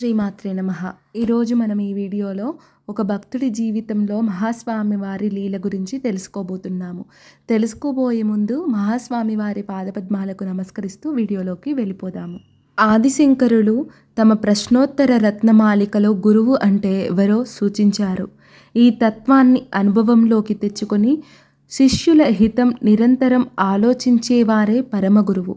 శ్రీమాత్రే నమ. ఈరోజు మనం ఈ వీడియోలో ఒక భక్తుడి జీవితంలో మహాస్వామి వారి లీల గురించి తెలుసుకోబోతున్నాము. తెలుసుకోబోయే ముందు మహాస్వామి వారి పాదపద్మాలకు నమస్కరిస్తూ వీడియోలోకి వెళ్ళిపోదాము. ఆదిశంకరులు తమ ప్రశ్నోత్తర రత్నమాలికలో గురువు అంటే ఎవరో సూచించారు. ఈ తత్వాన్ని అనుభవంలోకి తెచ్చుకొని శిష్యుల హితం నిరంతరం ఆలోచించేవారే పరమగురువు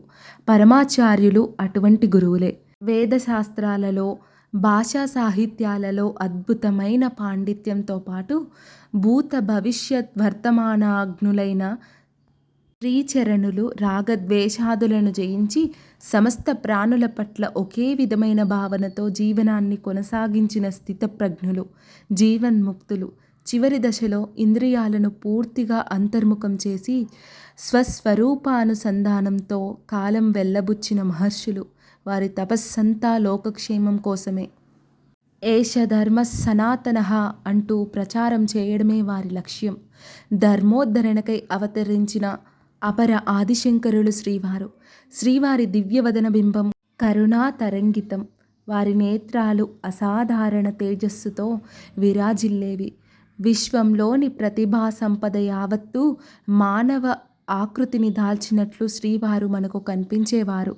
పరమాచార్యులు అటువంటి గురువులే. వేదశాస్త్రాలలో భాషా సాహిత్యాలలో అద్భుతమైన పాండిత్యంతో పాటు భూత భవిష్యత్ వర్తమానాగ్నులైన శ్రీచరణులు రాగద్వేషాదులను జయించి సమస్త ప్రాణుల పట్ల ఒకే విధమైన భావనతో జీవనాన్ని కొనసాగించిన స్థితప్రజ్ఞులు జీవన్ముక్తులు. చివరి దశలో ఇంద్రియాలను పూర్తిగా అంతర్ముఖం చేసి స్వస్వరూపానుసంధానంతో కాలం వెళ్ళబుచ్చిన మహర్షులు వారి తపస్సంతా లోకక్షేమం కోసమే. ఏష ధర్మ సనాతన అంటూ ప్రచారం చేయడమే వారి లక్ష్యం. ధర్మోద్ధరణకై అవతరించిన అపర ఆదిశంకరులు శ్రీవారు. శ్రీవారి దివ్యవదన బింబం కరుణా తరంగితం. వారి నేత్రాలు అసాధారణ తేజస్సుతో విరాజిల్లేవి. విశ్వంలోని ప్రతిభా సంపద యావత్తు మానవ ఆకృతిని దాల్చినట్లు శ్రీవారు మనకు కనిపించేవారు.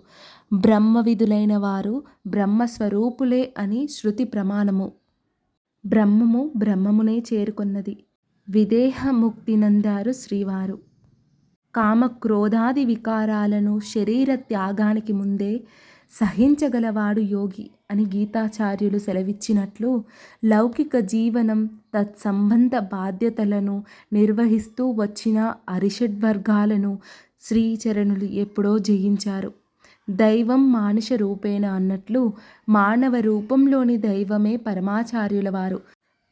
బ్రహ్మవిధులైన వారు బ్రహ్మస్వరూపులే అని శృతి ప్రమాణము. బ్రహ్మము బ్రహ్మమునే చేరుకున్నది. విదేహముక్తినందారు శ్రీవారు. కామక్రోధాది వికారాలను శరీర త్యాగానికి ముందే సహించగలవాడు యోగి అని గీతాచార్యులు సెలవిచ్చినట్లు లౌకిక జీవనం తత్సంబంధ బాధ్యతలను నిర్వహిస్తూ వచ్చిన అరిషడ్వర్గాలను శ్రీచరణులు ఎప్పుడో జయించారు. దైవం మానుష రూపేణ అన్నట్లు మానవ రూపంలోని దైవమే పరమాచార్యుల వారు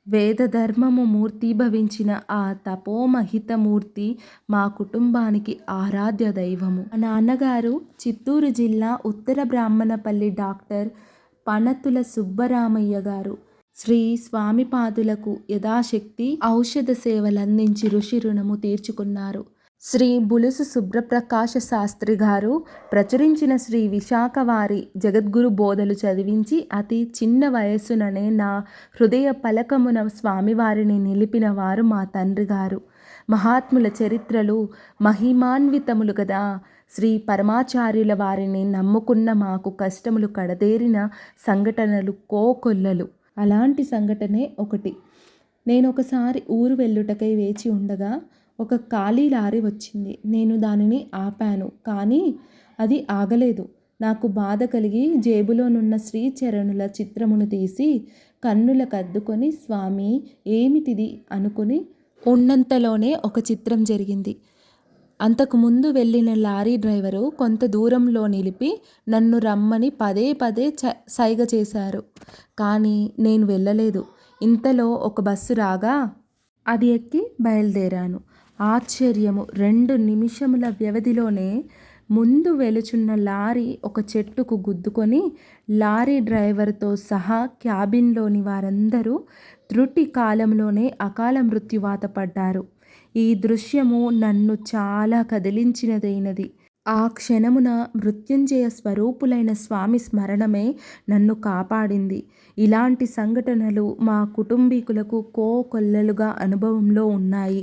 వేదధర్మము మూర్తిభవించిన ఆ తపోమహితమూర్తి మా కుటుంబానికి ఆరాధ్య దైవము. నాన్నగారు చిత్తూరు జిల్లా ఉత్తర బ్రాహ్మణపల్లి డాక్టర్ పనతుల సుబ్బరామయ్య గారు. శ్రీ స్వామిపాదులకు యథాశక్తి ఔషధ సేవలందించి ఋషి రుణము తీర్చుకున్నారు. శ్రీ బులుసు సుబ్రప్రకాశ శాస్త్రి గారు ప్రచురించిన శ్రీ విశాఖ వారి జగద్గురు బోధలు చదివించి అతి చిన్న వయస్సుననే నా హృదయ పలకమున స్వామివారిని నిలిపిన వారు మా తండ్రి గారు. మహాత్ముల చరిత్రలు మహిమాన్వితములు కదా శ్రీ పరమాచార్యుల వారిని నమ్ముకున్న మాకు కష్టములు కడదేరిన సంఘటనలు కోకొల్లలు. అలాంటి సంఘటనే ఒకటి. నేను ఒకసారి ఊరు వెళ్ళుటకై వేచి ఉండగా ఒక ఖాళీ లారీ వచ్చింది. నేను దానిని ఆపాను కానీ అది ఆగలేదు. నాకు బాధ కలిగి జేబులోనున్న శ్రీచరణుల చిత్రమును తీసి కన్నుల అద్దుకొని స్వామి ఏమిటిది? అనుకుని ఉన్నంతలోనే ఒక చిత్రం జరిగింది. అంతకుముందు వెళ్ళిన లారీ డ్రైవరు కొంత దూరంలో నిలిపి నన్ను రమ్మని పదే పదే చ సైగ చేశారు. కానీ నేను వెళ్ళలేదు. ఇంతలో ఒక బస్సు రాగా అది ఎక్కి బయలుదేరాను. ఆశ్చర్యము. రెండు నిమిషముల వ్యవధిలోనే ముందు వెలుచున్న లారీ ఒక చెట్టుకు గుద్దుకొని లారీ డ్రైవర్తో సహా క్యాబిన్లోని వారందరూ త్రుటి కాలంలోనే అకాల మృత్యువాత పడ్డారు. ఈ దృశ్యము నన్ను చాలా కదిలించినదైనది. ఆ క్షణమున మృత్యుంజయ స్వరూపులైన స్వామి స్మరణమే నన్ను కాపాడింది. ఇలాంటి సంఘటనలు మా కుటుంబీకులకు కోకొల్లలుగా అనుభవంలో ఉన్నాయి.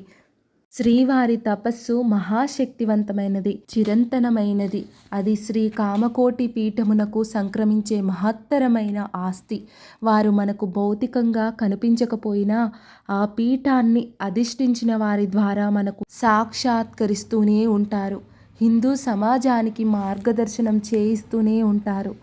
శ్రీవారి తపస్సు మహాశక్తివంతమైనది చిరంతనమైనది. అది శ్రీ కామకోటి పీఠమునకు సంక్రమించే మహత్తరమైన ఆస్తి. వారు మనకు భౌతికంగా కనిపించకపోయినా ఆ పీఠాన్ని అధిష్ఠించిన వారి ద్వారా మనకు సాక్షాత్కరిస్తూనే ఉంటారు. హిందూ సమాజానికి మార్గదర్శనం చేయిస్తూనే ఉంటారు.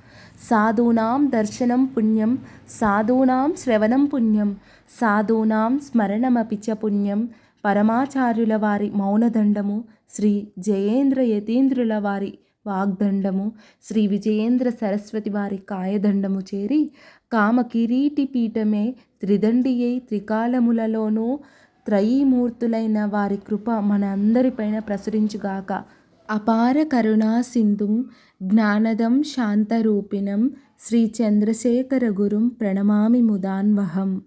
సాధూనాం దర్శనం పుణ్యం సాధూనాం శ్రవణం పుణ్యం సాధూనాం స్మరణమపి చ పుణ్యం పరమాచార్యుల వారి మౌనదండము శ్రీ జయేంద్ర యతీంద్రుల వారి వాగ్దండము శ్రీ విజయేంద్ర సరస్వతి వారి కాయదండము చేరి కామ కిరీటి పీఠమే త్రిదండియై త్రికాలములలోనూ త్రయీమూర్తులైన వారి కృప మన అందరిపైన ప్రసరించుగాక. అపార కరుణా సింధుం జ్ఞానదం శాంతరూపిణం శ్రీ చంద్రశేఖర గురుం ప్రణమామి ముదాన్వహం.